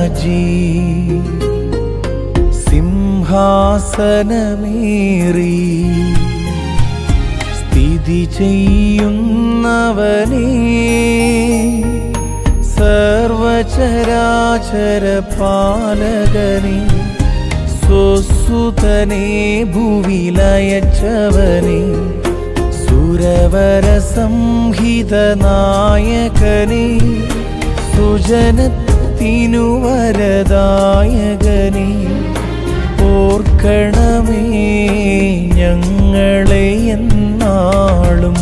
രാജേ സിംഹാസനമേറി. സ്ഥിതി ചെയ്യുന്നവനേ. സർവചരാചര പാലകനേ സ്വസുതനേ ഭുവിലയച്ചവനേ. സുരവര സംഹിത നായകനേ സുജനത്തിനു വരദായകനെ ഓർക്കണമേ ഞങ്ങളെ എന്നാളും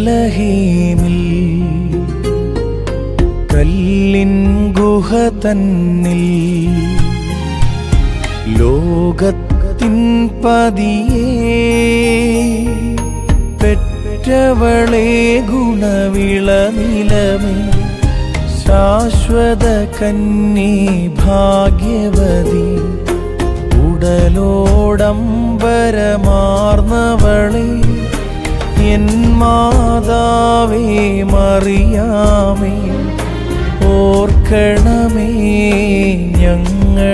വേദലഹീമിൽ കല്ലിൻ ഗുഹ തന്നിൽ ലോകത്തിൻ പതിയേ പെറ്റവളെ ഗുണവിളനിലമേ ശാശ്വത കന്നി ഭാഗ്യവതി ഉടലോടംബരമാർന്നവളെ മാതാവേ മറിയാമേ ഓർക്കണമേ എന്ന്